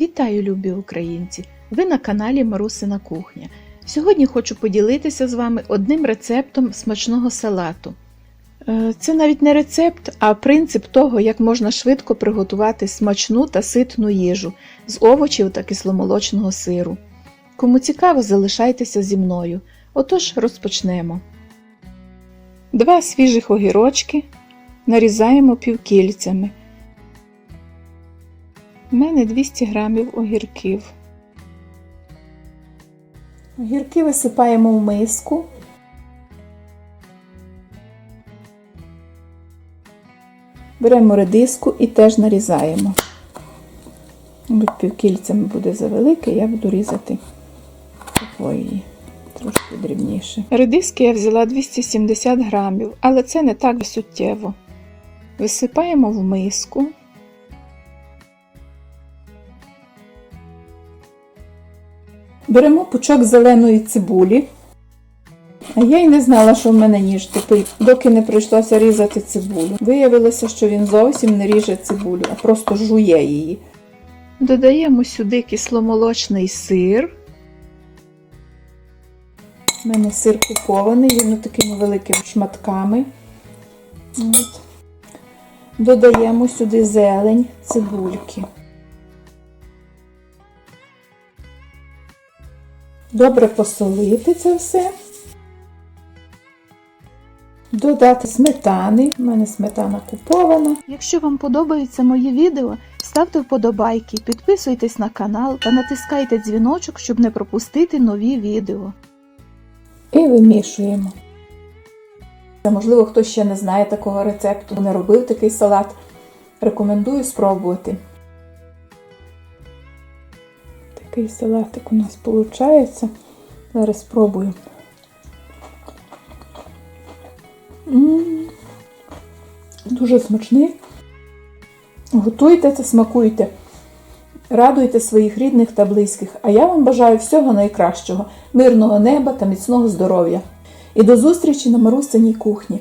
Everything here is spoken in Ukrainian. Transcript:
Вітаю, любі українці! Ви на каналі Марусина Кухня. Сьогодні хочу поділитися з вами одним рецептом смачного салату. Е, Це навіть не рецепт, а принцип того, як можна швидко приготувати смачну та ситну їжу з овочів та кисломолочного сиру. Кому цікаво, залишайтеся зі мною. Отож, розпочнемо. Два свіжих огірочки нарізаємо півкільцями. У мене 200 грамів огірків. Огірки висипаємо в миску. Беремо редиску і теж нарізаємо. Півкільцями буде завелике, я буду різати такої трошки дрібніше. Редиски я взяла 270 грамів, але це не так суттєво. Висипаємо в миску. Беремо пучок зеленої цибулі. А я й не знала, що в мене ніж тупий, доки не прийшлося різати цибулю. Виявилося, що він зовсім не ріже цибулю, а просто жує її. Додаємо сюди кисломолочний сир. У мене сир купований, він такими великими шматками. От. Додаємо сюди зелень, цибульки. Добре посолити це все. Додати сметани. У мене сметана купована. Якщо вам подобаються мої відео, ставте вподобайки, підписуйтесь на канал та натискайте дзвіночок, щоб не пропустити нові відео. І вимішуємо. Можливо, хтось ще не знає такого рецепту, не робив такий салат. Рекомендую спробувати. Такий салатик у нас виходить. Зараз спробую. Дуже смачний. Готуйте це, смакуйте. Радуйте своїх рідних та близьких. А я вам бажаю всього найкращого, мирного неба та міцного здоров'я. І до зустрічі на Марусиній кухні.